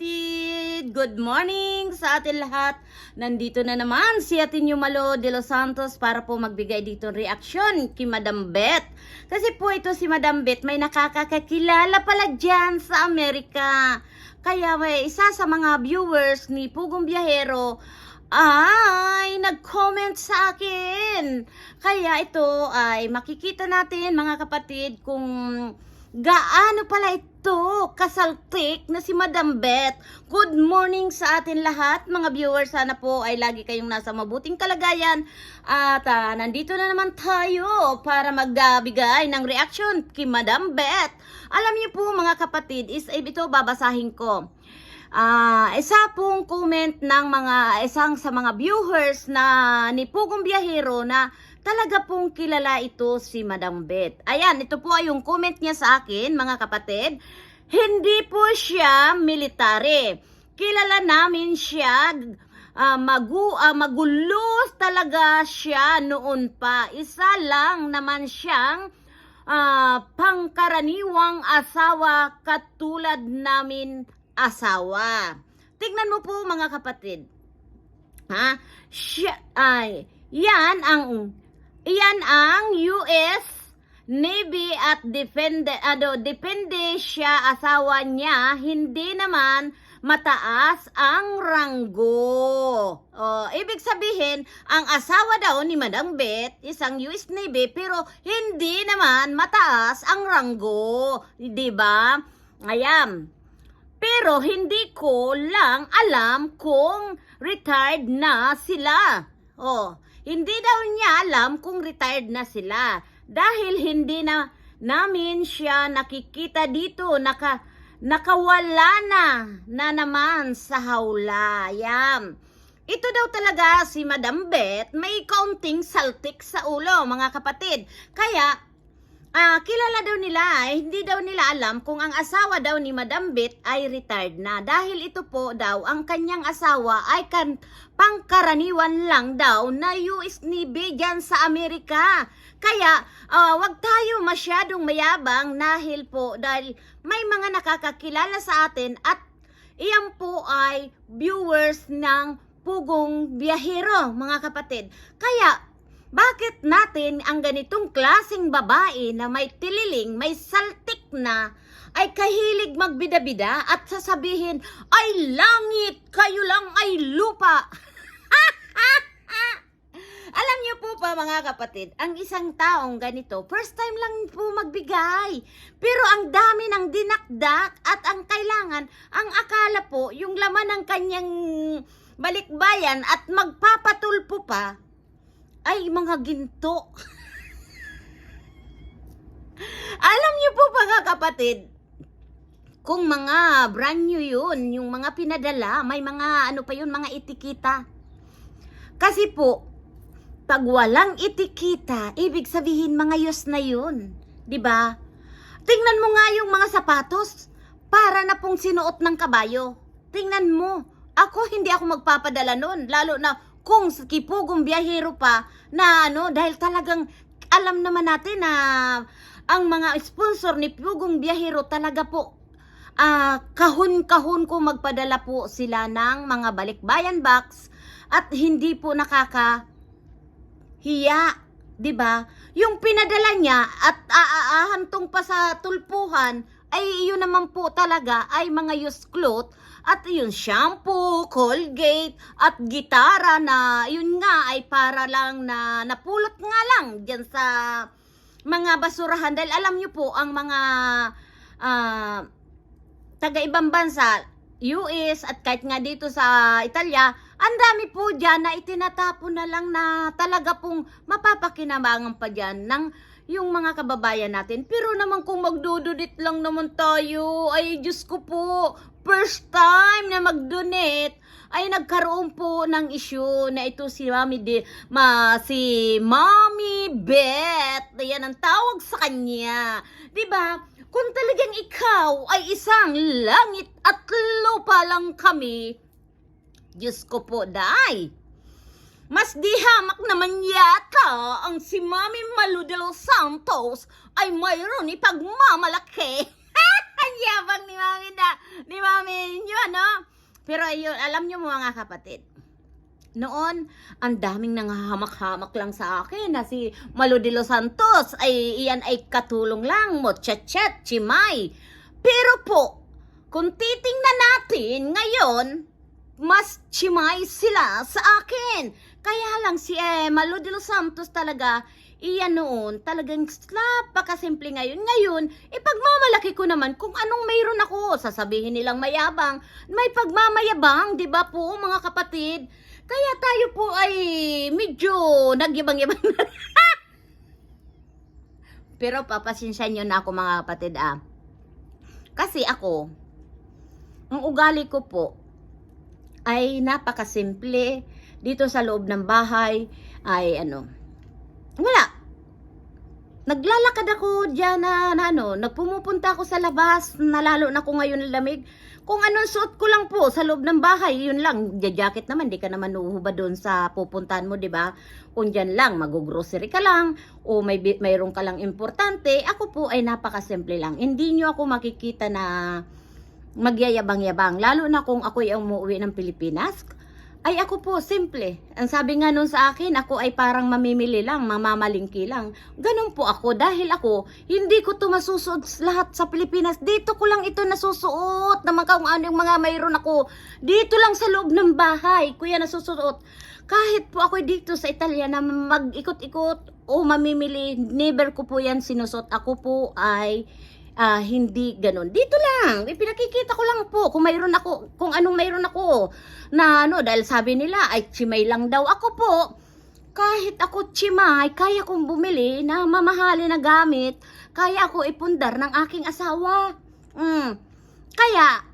kapatid! Good morning sa atin lahat. Nandito na naman si Atin Malo de los Santos para po magbigay dito reaksyon kay Madam Beth. Kasi po ito si Madam Beth may nakakakilala pala dyan sa Amerika. Kaya may isa sa mga viewers ni Pugong Biyahero ay nag-comment sa akin. Kaya ito ay makikita natin mga kapatid kung gaano pala ito kasaltik na si Madam Beth. Good morning sa atin lahat mga viewers. Sana po ay lagi kayong nasa mabuting kalagayan. At ah, nandito na naman tayo para magbigay ng reaction kay Madam Beth. Alam niyo po mga kapatid, is eh, ito babasahin ko. Ah, isa pong comment ng mga isang sa mga viewers na ni Pugong Biyahero na talaga pong kilala ito si Madam Beth. Ayan, ito po ay yung comment niya sa akin, mga kapatid. Hindi po siya military. Kilala namin siya ah, magu ah, magulo talaga siya noon pa. Isa lang naman siyang ah, pangkaraniwang asawa katulad namin asawa. Tignan mo po mga kapatid. Ha? Siya, ay, yan ang yan ang US Navy at depende ano depende siya asawa niya hindi naman mataas ang ranggo. Oh, ibig sabihin, ang asawa daw ni Madam Beth, isang US Navy, pero hindi naman mataas ang ranggo. 'Di ba? Ayan. Pero hindi ko lang alam kung retired na sila. Oh, hindi daw niya alam kung retired na sila. Dahil hindi na namin siya nakikita dito, naka, nakawala na na naman sa hawla. Yan. Ito daw talaga si Madam Beth, may kaunting saltik sa ulo, mga kapatid. Kaya, Ah, kilala daw nila, eh, hindi daw nila alam kung ang asawa daw ni Madam Beth ay retired na. Dahil ito po daw, ang kanyang asawa ay kan pangkaraniwan lang daw na US Navy dyan sa Amerika. Kaya, ah, wag tayo masyadong mayabang dahil po, dahil may mga nakakakilala sa atin at iyan po ay viewers ng Pugong Biyahero, mga kapatid. Kaya, bakit natin ang ganitong klasing babae na may tililing, may saltik na, ay kahilig magbida-bida at sasabihin, ay langit, kayo lang ay lupa. Alam niyo po pa mga kapatid, ang isang taong ganito, first time lang po magbigay. Pero ang dami ng dinakdak at ang kailangan, ang akala po, yung laman ng kanyang balikbayan at magpapatulpo pa, ay mga ginto. Alam niyo po mga kapatid, kung mga brand new yun, yung mga pinadala, may mga ano pa yun, mga itikita. Kasi po, pag walang itikita, ibig sabihin mga yus na yun. ba? Tingnan mo nga yung mga sapatos, para na pong sinuot ng kabayo. Tingnan mo, ako hindi ako magpapadala nun, lalo na kung kipugong biyahero pa na ano, dahil talagang alam naman natin na ang mga sponsor ni Pugong Biyahero talaga po ah kahon-kahon ko magpadala po sila ng mga balikbayan box at hindi po nakaka hiya, 'di ba? Yung pinadala niya at aahantong pa sa tulpuhan ay yun naman po talaga ay mga used cloth at yun shampoo, Colgate at gitara na yun nga ay para lang na napulot nga lang diyan sa mga basurahan. Dahil alam niyo po ang mga ah, taga ibang bansa US at kahit nga dito sa Italia, ang dami po dyan na itinatapon na lang na talaga pong mapapakinabangan pa dyan ng yung mga kababayan natin. Pero naman kung magdududit lang naman tayo, ay Diyos ko po, first time na mag-donate, ay nagkaroon po ng issue na ito si Mami de, ma, si Mami Beth. Yan ang tawag sa kanya. 'Di ba? Kung talagang ikaw ay isang langit at lupa lang kami, Diyos ko po, day. Mas di hamak naman yata ang si Mami Malu de los Santos ay mayroon ipagmamalaki. Ang yabang ni Mami na, ni Mami nyo, ano? Pero ayun, alam nyo mga kapatid, noon, ang daming nangahamak-hamak lang sa akin na si Malo de los Santos ay iyan ay katulong lang mo, chat-chat, chimay. Pero po, kung titingnan natin ngayon, mas chimay sila sa akin. Kaya lang si eh, Malo de los Santos talaga, iyan noon, talagang napakasimple ngayon. Ngayon, ipagmamalaki ko naman kung anong mayroon ako. Sasabihin nilang mayabang, may pagmamayabang, di ba po mga kapatid? Kaya tayo po ay medyo nagyabang-yabang na. Pero papasensya nyo na ako mga kapatid ah. Kasi ako, ang ugali ko po ay napakasimple. Dito sa loob ng bahay ay ano, wala. Naglalakad ako diyan na, na ano, nagpumupunta ako sa labas, nalalo na ko ngayon ng lamig. Kung anong suot ko lang po sa loob ng bahay, yun lang. Jacket naman, di ka naman uuhubad doon sa pupuntahan mo, di ba? Kung dyan lang, mag-grocery ka lang, o may mayroon ka lang importante, ako po ay napakasimple lang. Hindi nyo ako makikita na magyayabang-yabang. Lalo na kung ako ay umuwi ng Pilipinas, ay ako po, simple. Ang sabi nga nun sa akin, ako ay parang mamimili lang, mamamalingki lang. Ganun po ako dahil ako, hindi ko to masusuot lahat sa Pilipinas. Dito ko lang ito nasusuot naman kung ano yung mga mayroon ako. Dito lang sa loob ng bahay, kuya nasusuot. Kahit po ako dito sa Italia na mag-ikot-ikot o mamimili, never ko po yan sinusot. Ako po ay ah, hindi ganun. Dito lang, ipinakikita ko lang po kung mayroon ako, kung anong mayroon ako na ano, dahil sabi nila ay chimay lang daw ako po. Kahit ako chimay, kaya kong bumili na mamahali na gamit, kaya ako ipundar ng aking asawa. Mm. Kaya,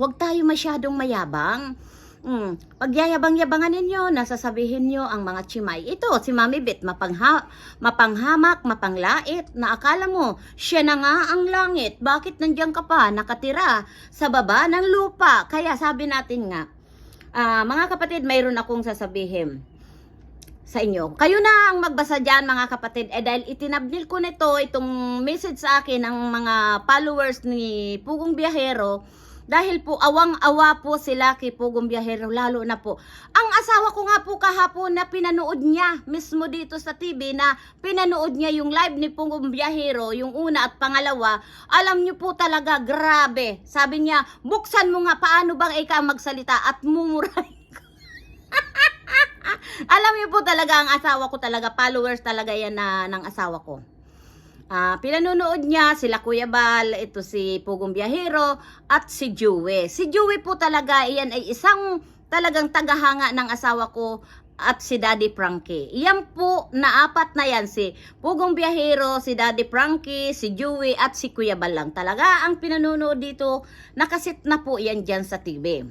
huwag tayo masyadong mayabang. Mm. Pagyayabang-yabangan ninyo, nasasabihin nyo ang mga chimay. Ito, si Mami Bit, mapangha, mapanghamak, mapanglait, na akala mo, siya na nga ang langit. Bakit nandiyan ka pa, nakatira sa baba ng lupa? Kaya sabi natin nga, ah, mga kapatid, mayroon akong sasabihin sa inyo. Kayo na ang magbasa dyan mga kapatid. Eh dahil itinabnil ko nito, itong message sa akin ng mga followers ni Pugong Biyahero, dahil po awang-awa po sila kay Pugong Biyahero, lalo na po. Ang asawa ko nga po kahapon na pinanood niya mismo dito sa TV na pinanood niya yung live ni Pugong Biyahero, yung una at pangalawa, alam niyo po talaga, grabe. Sabi niya, buksan mo nga paano bang ikaw magsalita at mumuray alam niyo po talaga ang asawa ko talaga, followers talaga yan na, ng asawa ko. Ah, pinanonood niya sila Kuya Bal, ito si Pugong Biyahero at si Joey. Si Joey po talaga, iyan ay isang talagang tagahanga ng asawa ko at si Daddy Frankie. Iyan po na apat na yan si Pugong Biyahero, si Daddy Frankie, si Joey at si Kuya Bal lang. Talaga ang pinanonood dito, nakasit na po yan dyan sa TV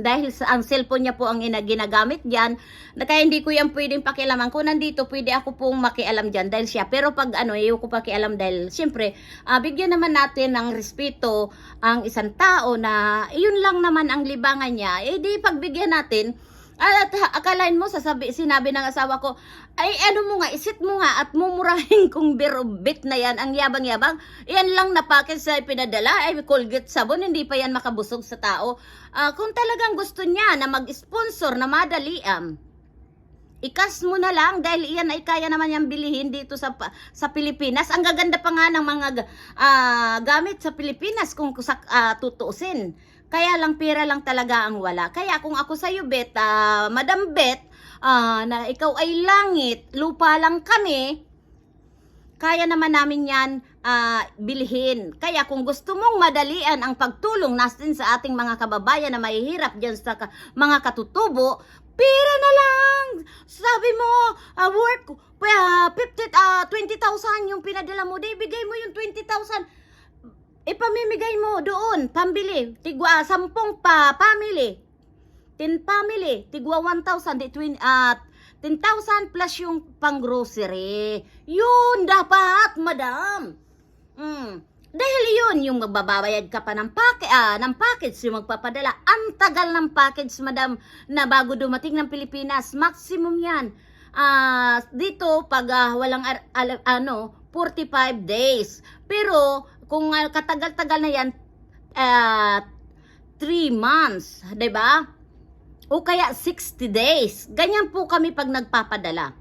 dahil sa ang cellphone niya po ang ina, ginagamit diyan na kaya hindi ko yan pwedeng pakialaman. Kung nandito pwede ako pong makialam diyan dahil siya. Pero pag ano ayaw ko pakialam dahil siyempre ah, bigyan naman natin ng respeto ang isang tao na yun lang naman ang libangan niya. Eh di pagbigyan natin. At akalain mo, sasabi, sinabi ng asawa ko, ay ano mo nga, isit mo nga at mumurahin kong birobit na yan, ang yabang-yabang. Yan lang na package sa pinadala, ay Colgate sabon, hindi pa yan makabusog sa tao. Ah, kung talagang gusto niya na mag-sponsor na madalian, ikas mo na lang dahil iyan ay kaya naman niyang bilihin dito sa sa Pilipinas. Ang gaganda pa nga ng mga ga- ah, gamit sa Pilipinas kung ah, tutuusin. Kaya lang pera lang talaga ang wala. Kaya kung ako sa iyo Bet, ah, Madam Bet, ah, na ikaw ay langit, lupa lang kami, kaya naman namin yan ah, bilhin. Kaya kung gusto mong madalian ang pagtulong natin sa ating mga kababayan na mahihirap dyan sa ka- mga katutubo, pera na lang! Sabi mo, ah, work, uh, 50, ah, 20,000 yung pinadala mo, di bigay mo yung 20,000 ipamimigay mo doon, pambili, tigwa, sampung pa, family, 10 family, tigwa 1,000, di twin, at 10,000 plus yung pang grocery. Yun, dapat, madam. Mm. Dahil yun, yung magbabayad ka pa ng, pake, ah, ng package, yung magpapadala. Ang tagal ng package, madam, na bago dumating ng Pilipinas. Maximum yan. Ah, dito, pag ah, walang ar- al- ano, 45 days. Pero, kung ah, katagal-tagal na yan, ah, 3 months, 'di ba? O kaya 60 days. Ganyan po kami pag nagpapadala.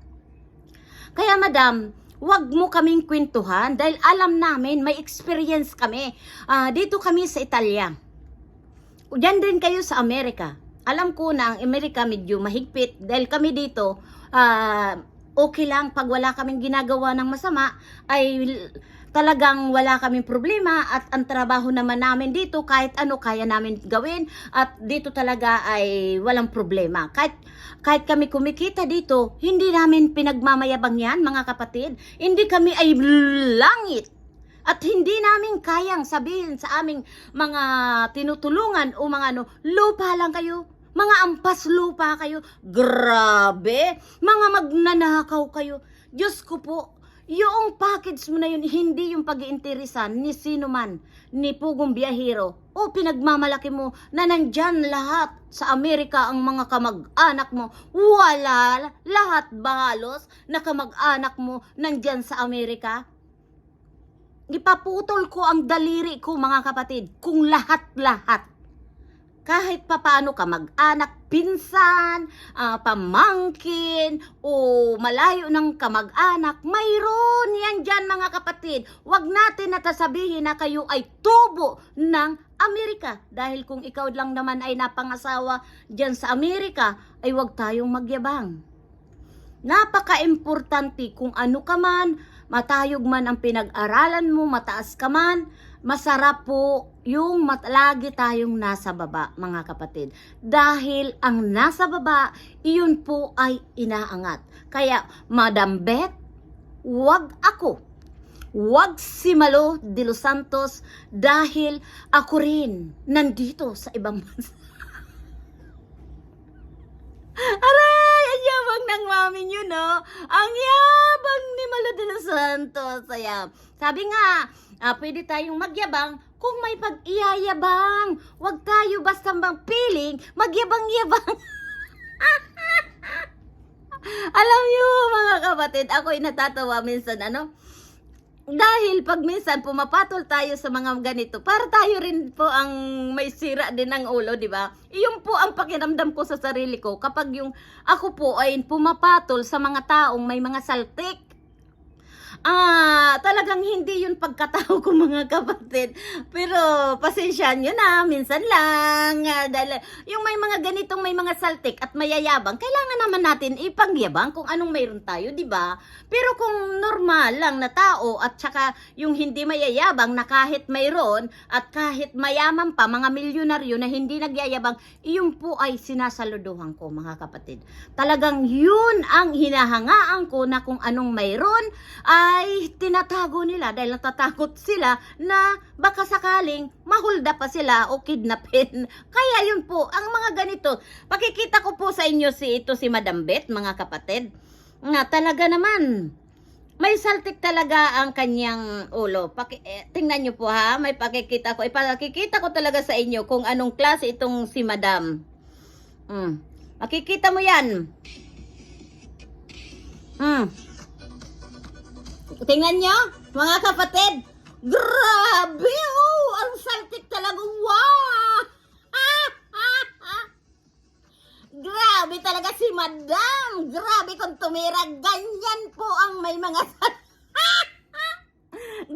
Kaya madam, wag mo kaming kwentuhan dahil alam namin, may experience kami. Ah, dito kami sa Italia. Diyan din kayo sa Amerika. Alam ko na ang Amerika medyo mahigpit dahil kami dito, ah, okay lang pag wala kaming ginagawa ng masama ay talagang wala kaming problema at ang trabaho naman namin dito kahit ano kaya namin gawin at dito talaga ay walang problema. Kahit kahit kami kumikita dito, hindi namin pinagmamayabang yan mga kapatid. Hindi kami ay langit. At hindi namin kayang sabihin sa aming mga tinutulungan o mga ano, lupa lang kayo. Mga ampas lupa kayo. Grabe. Mga magnanakaw kayo. Diyos ko po, yung package mo na yun, hindi yung pag iinteresan ni sino man, ni Pugong Biyahero, o pinagmamalaki mo na nandyan lahat sa Amerika ang mga kamag-anak mo. Wala, lahat ba halos na kamag-anak mo nandyan sa Amerika? Ipaputol ko ang daliri ko mga kapatid, kung lahat-lahat kahit papaano ka mag-anak, pinsan, ah, pamangkin, o malayo ng kamag-anak, mayroon yan dyan mga kapatid. Huwag natin natasabihin na kayo ay tubo ng Amerika. Dahil kung ikaw lang naman ay napangasawa dyan sa Amerika, ay huwag tayong magyabang. Napaka-importante kung ano ka man, matayog man ang pinag-aralan mo, mataas ka man, masarap po yung mat- lagi tayong nasa baba, mga kapatid. Dahil ang nasa baba, iyon po ay inaangat. Kaya, Madam Beth, wag ako. Wag si Malo de los Santos dahil ako rin nandito sa ibang bansa. Aray! Ang yabang ng mami nyo, no? Ang yabang ni Malo de los Santos. Kaya, sabi nga, ah, pwede tayong magyabang kung may pag-iyayabang. Huwag tayo basta bang piling, magyabang-yabang. Alam niyo, mga kapatid, ako'y natatawa minsan, ano? Dahil pag minsan pumapatol tayo sa mga ganito, para tayo rin po ang may sira din ng ulo, di ba? Iyon po ang pakiramdam ko sa sarili ko kapag yung ako po ay pumapatol sa mga taong may mga saltik. Ah, talagang hindi yun pagkatao ko mga kapatid. Pero pasensya nyo na, minsan lang. Ah, dahil yung may mga ganitong may mga saltik at mayayabang, kailangan naman natin ipangyabang kung anong mayroon tayo, di ba? Pero kung normal lang na tao at saka yung hindi mayayabang na kahit mayroon at kahit mayaman pa, mga milyonaryo na hindi nagyayabang, iyon po ay sinasaluduhan ko mga kapatid. Talagang yun ang hinahangaan ko na kung anong mayroon ay tinatago nila dahil natatakot sila na baka sakaling mahulda pa sila o kidnapin. Kaya yun po, ang mga ganito, pakikita ko po sa inyo si ito si Madam Beth, mga kapatid, nga talaga naman, may saltik talaga ang kanyang ulo. Paki, eh, tingnan nyo po ha, may pakikita ko. Ipakikita ko talaga sa inyo kung anong klase itong si Madam. Mm. Makikita mo yan. Mm. Tingnan nyo, mga kapatid. Grabe, oh! Ang saltik talaga. Wow! Grabe talaga si Madam. Grabe kung tumira. Ganyan po ang may mga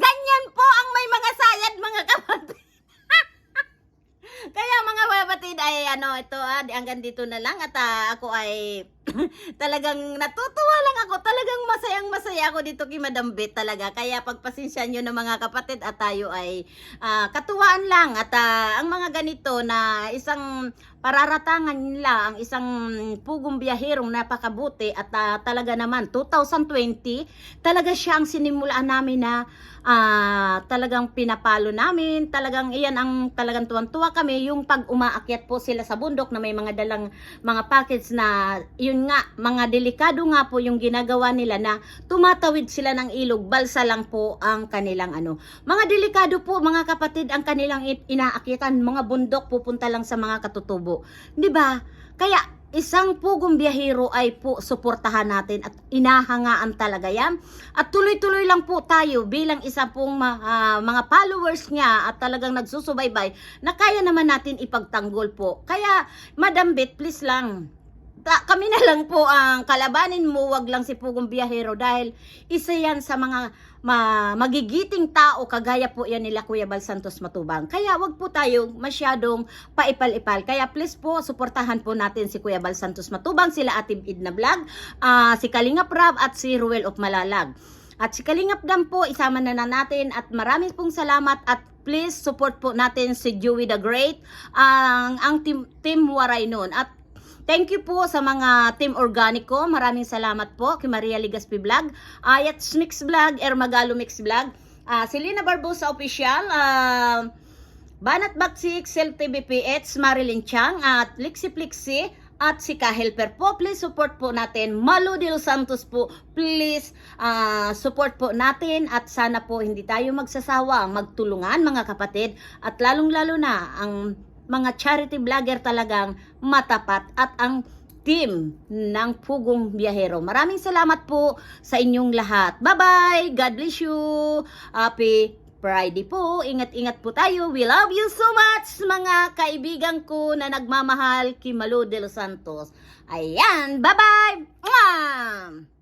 Ganyan po ang may mga sayad, mga kapatid. Kaya mga kapatid ay ano ito ah, hanggang dito na lang at ah, ako ay talagang natutuwa lang ako. Talagang masayang masaya ako dito kay Madam Beth talaga. Kaya pagpasensya nyo na mga kapatid at tayo ay ah, katuwaan lang at ah, ang mga ganito na isang pararatangan nila ang isang pugong biyaherong napakabuti at ah, talaga naman 2020 talaga siya ang sinimulaan namin na ah, talagang pinapalo namin. Talagang iyan ang talagang tuwan-tuwa kami yung pag umaakyat po sila sa bundok na may mga dalang mga packets na yun nga mga delikado nga po yung ginagawa nila na tumatawid sila ng ilog balsa lang po ang kanilang ano. Mga delikado po mga kapatid ang kanilang inaakitan mga bundok pupunta lang sa mga katutubo 'di ba kaya isang pugong biyahero ay po suportahan natin at inahangaan talaga yan. At tuloy-tuloy lang po tayo bilang isa pong ah, mga followers niya at talagang nagsusubaybay na kaya naman natin ipagtanggol po. Kaya, Madam Bet, please lang, ta- kami na lang po ang kalabanin mo, wag lang si Pugong Biyahero dahil isa yan sa mga ma- magigiting tao kagaya po yan nila Kuya Bal Santos Matubang. Kaya wag po tayo masyadong paipal-ipal. Kaya please po, suportahan po natin si Kuya Bal Santos Matubang, sila Atib Idna Vlog, ah, si Kalingap Rab at si Ruel of Malalag. At si Kalingap Dam po, isama na na natin at maraming pong salamat at please support po natin si Joey the Great, ang ang team, team Waray noon. At Thank you po sa mga Team Organico. Maraming salamat po kay Maria Ligaspi Vlog, Ayat Mix Vlog, Ermagalo Mix Vlog, ah, Selena Barbosa Official, ah, Banat Baksik, Sel TVPH, Marilyn Chang, at Lixi Plixi, at si Ka-Helper po. Please support po natin. Malo de los Santos po. Please ah, support po natin at sana po hindi tayo magsasawa magtulungan mga kapatid at lalong-lalo na ang mga charity vlogger talagang matapat at ang team ng Pugong Biyahero. Maraming salamat po sa inyong lahat. Bye-bye! God bless you! Happy Friday po. Ingat-ingat po tayo. We love you so much, mga kaibigan ko na nagmamahal kay Malo de los Santos. Ayan! Bye-bye!